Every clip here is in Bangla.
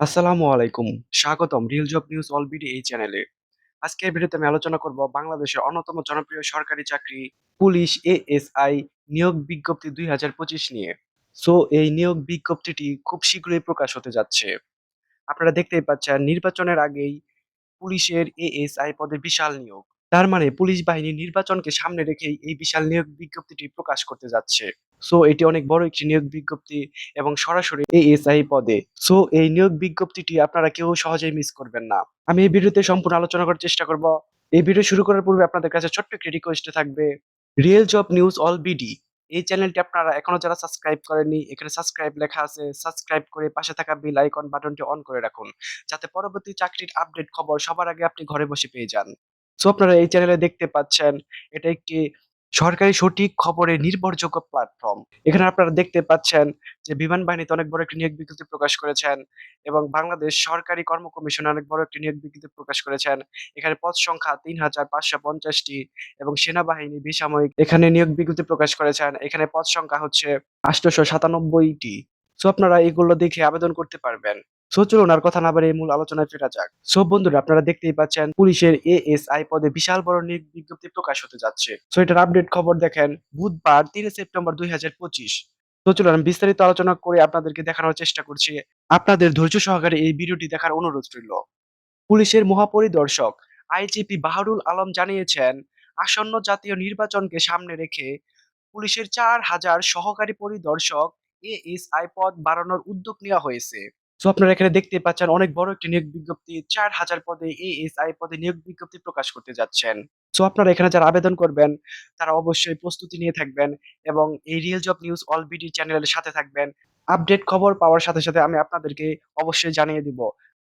আসসালামু আলাইকুম। স্বাগতম real job news all BD এই চ্যানেলে। আজকের ভিডিওতে আমি আলোচনা করব বাংলাদেশের অন্যতম জনপ্রিয় সরকারি চাকরি পুলিশ এএসআই নিয়োগ বিজ্ঞপ্তি ২০২৫ নিয়ে। সো এই নিয়োগ বিজ্ঞপ্তিটি খুব শীঘ্রই প্রকাশ হতে যাচ্ছে। আপনারা দেখতেই পাচ্ছেন, নির্বাচনের আগেই পুলিশের এএসআই পদে বিশাল নিয়োগ। তার মানে পুলিশ বাহিনী নির্বাচনকে সামনে রেখেই এই বিশাল নিয়োগ বিজ্ঞপ্তিটি প্রকাশ করতে যাচ্ছে। সো এটি অনেক বড় একটি নিয়োগ বিজ্ঞপ্তি এবং সরাসরি এএসআই পদে। সো এই নিয়োগ বিজ্ঞপ্তিটি আপনারা কেউ সহজেই মিস করবেন না। আমি এই ভিডিওতে সম্পূর্ণ আলোচনা করার চেষ্টা করব। এই ভিডিও শুরু করার পূর্বে আপনাদের কাছে ছোট্ট একটি রিকোয়েস্ট থাকবে real job news all BD এই চ্যানেলটি আপনারা এখনও যারা সাবস্ক্রাইব করেননি, এখানে সাবস্ক্রাইব লেখা আছে সাবস্ক্রাইব করে পাশে থাকা বেল আইকন বাটনটি অন করে রাখুন, যাতে পরবর্তী চাকরির আপডেট খবর সবার আগে আপনি ঘরে বসে পেয়ে যান সো আপনারা এই চ্যানেলে দেখতে পাচ্ছেন, এটা একটি সরকারি সঠিক খবরের নির্ভরযোগ্য প্ল্যাটফর্ম এখানে আপনারা দেখতে পাচ্ছেন যে বিমান বাহিনীতে অনেক বড় একটি নিয়োগ বিজ্ঞপ্তি প্রকাশ করেছেন এবং বাংলাদেশ সরকারি কর্ম কমিশন অনেক বড় একটি নিয়োগ বিজ্ঞপ্তি প্রকাশ করেছেন। এখানে পদ সংখ্যা তিন হাজার পাঁচশো পঞ্চাশটি এবং সেনাবাহিনী বেসামরিক এখানে নিয়োগ বিজ্ঞপ্তি প্রকাশ করেছেন। এখানে পদ সংখ্যা হচ্ছে আটশোশো সাতানব্বইটি। সো আপনারা এগুলো দেখে আবেদন করতে পারবেন। সো চলুন আর কথা না বাড়িয়ে মূল আলোচনায় ফেরা যাক। সো বন্ধুরা, আপনারা দেখতেই পাচ্ছেন, পুলিশের এএসআই পদে বিশাল বড় বিজ্ঞপ্তি প্রকাশ হতে যাচ্ছে। সো এটার আপডেট খবর দেখেন, বুধবার তিন সেপ্টেম্বর দুই হাজার পঁচিশ। তো চলুন আমি বিস্তারিত আলোচনা করে আপনাদেরকে দেখানোর চেষ্টা করছি। আপনাদের ধৈর্য সহকারে এই ভিডিওটি দেখার অনুরোধ রইল। পুলিশের মহাপরিদর্শক আইজিপি বাহারুল আলম জানিয়েছেন, আসন্ন জাতীয় নির্বাচনকে সামনে রেখে পুলিশের চার হাজার সহকারী পরিদর্শক এএসআই পদ বাড়ানোর উদ্যোগ নেওয়া হয়েছে। সো আপনারা এখানে দেখতে পাচ্ছেন অনেক বড় একটি নিয়োগ বিজ্ঞপ্তি। চার হাজার পদে এএসআই পদে নিয়োগ বিজ্ঞপ্তি প্রকাশ করতে যাচ্ছেন। সো আপনারা এখানে যারা আবেদন করবেন, তারা অবশ্যই প্রস্তুতি নিয়ে থাকবেন এবং এই real job news all BD চ্যানেলের সাথে থাকবেন। আপডেট খবর পাওয়ার সাথে সাথে আমি আপনাদেরকে অবশ্যই জানিয়ে দিব।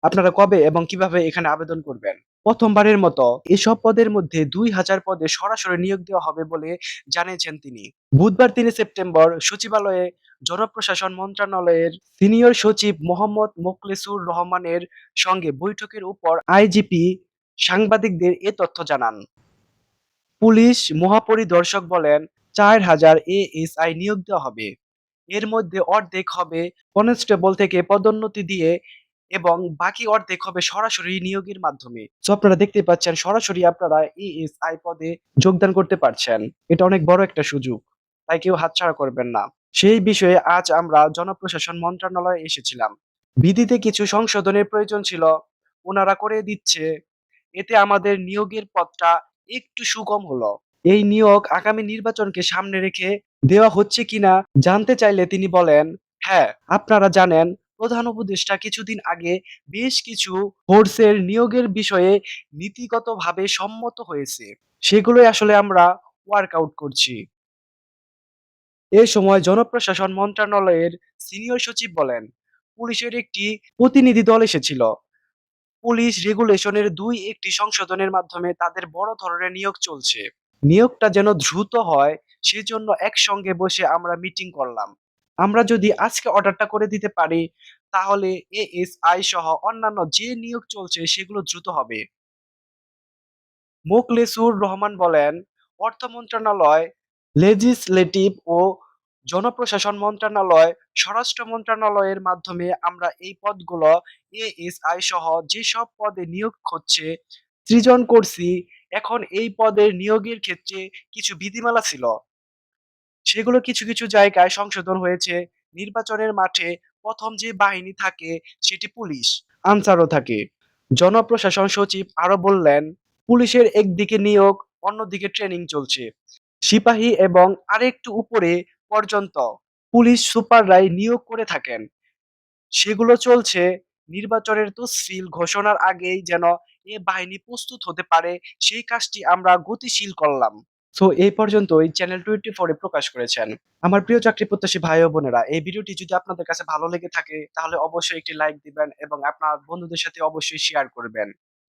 আপনারা কবে এবং কীভাবে এখানে আবেদন করবেন? প্রথমবারের মতো এসব পদের মধ্যে দুই হাজার পদে সরাসরি নিয়োগ দেওয়া হবে বলে জানিয়েছেন তিনি। বুধবার তিন সেপ্টেম্বর সচিবালয়ে জনপ্রশাসন মন্ত্রণালয়ের সিনিয়র সচিব মোহাম্মদ মোখলেসুর রহমানের সঙ্গে বৈঠকের উপর আইজিপি সাংবাদিকদের এ তথ্য জানান। পুলিশ মহাপরিদর্শক বলেন, চার হাজার এএসআই নিয়োগ দেওয়া হবে। এর মধ্যে অর্ধেক হবে কনস্টেবল থেকে পদোন্নতি দিয়ে এবং বাকি অর্ধেক হবে সরাসরি নিয়োগের মাধ্যমে। সো আপনারা দেখতে পাচ্ছেন, সরাসরি আপনারা এএসআই পদে যোগদান করতে পারছেন। এটা অনেক বড় একটা সুযোগ, তাই কেউ হাতছাড়া করবেন না। সেই বিষয়ে আজ আমরা জনপ্রশাসন মন্ত্রণালয়ে এসেছিলাম। বিধিতে কিছু সংশোধনের প্রয়োজন ছিল, ওনারা করে দিচ্ছে। এতে আমাদের নিয়োগের পথটা একটু সুগম হলো। এই নিয়োগ আগামী নির্বাচনকে সামনে রেখে দেওয়া হচ্ছে কিনা জানতে চাইলে তিনি বলেন হ্যাঁ আপনারা জানেন প্রধান উপদেষ্টা কিছুদিন আগে বেশ কিছু ফোর্সের নিয়োগের বিষয়ে নীতিগতভাবে সম্মত হয়েছে। সেগুলোই আসলে আমরা ওয়ার্কআউট করছি। এ সময় জনপ্রশাসন মন্ত্রণালয়ের সিনিয়র সচিব বলেন, পুলিশের একটি প্রতিনিধি দল এসেছিল। পুলিশ রেগুলেশনের দুই একটি সংশোধনের মাধ্যমে তাদের বড় ধরনের নিয়োগ চলছে। নিয়োগটা যেন দ্রুত হয়, সেজন্য একসঙ্গে বসে আমরা মিটিং করলাম। আমরা যদি আজকে অর্ডারটা করে দিতে পারি, তাহলে এএসআই সহ অন্যান্য যে নিয়োগ চলছে সেগুলো দ্রুত হবে। মোকলেসুর রহমান বলেন, অর্থ মন্ত্রণালয় লেজিসলেটিভ ও জনপ্রশাসন মন্ত্রণালয়, স্বরাষ্ট্র মন্ত্রণালয়ের মাধ্যমে আমরা এই পদগুলো এএসআই সহ যেসব পদে নিয়োগ হচ্ছে, সৃজন করছি। এখন এই পদের নিয়োগের ক্ষেত্রে কিছু বিধিমালা ছিল। সেগুলো কিছু কিছু জায়গায় সংশোধন হয়েছে। নির্বাচনের মাঠে প্রথম যে বাহিনী থাকে সেটি পুলিশ, আনসারও থাকে। জনপ্রশাসন সচিব আরও বললেন, পুলিশের একদিকে নিয়োগ, অন্যদিকে ট্রেনিং চলছে। সিপাহী এবং আরেকটু উপরে পর্যন্ত পুলিশ সুপাররাই নিয়োগ করে থাকেন। সেগুলো চলছে। নির্বাচনের তফসিল ঘোষণার আগেই যেন এ বাহিনী প্রস্তুত হতে পারে, সেই কাজটি আমরা গতিশীল করলাম। সো এই পর্যন্ত এই চ্যানেল টোয়েন্টি ফোরে প্রকাশ করেছেন। আমার প্রিয় চাকরি প্রত্যাশী ভাই ও বোনেরা, এই ভিডিওটি যদি আপনাদের কাছে ভালো লেগে থাকে, তাহলে অবশ্যই একটি লাইক দিবেন এবং আপনার বন্ধুদের সাথে অবশ্যই শেয়ার করবেন।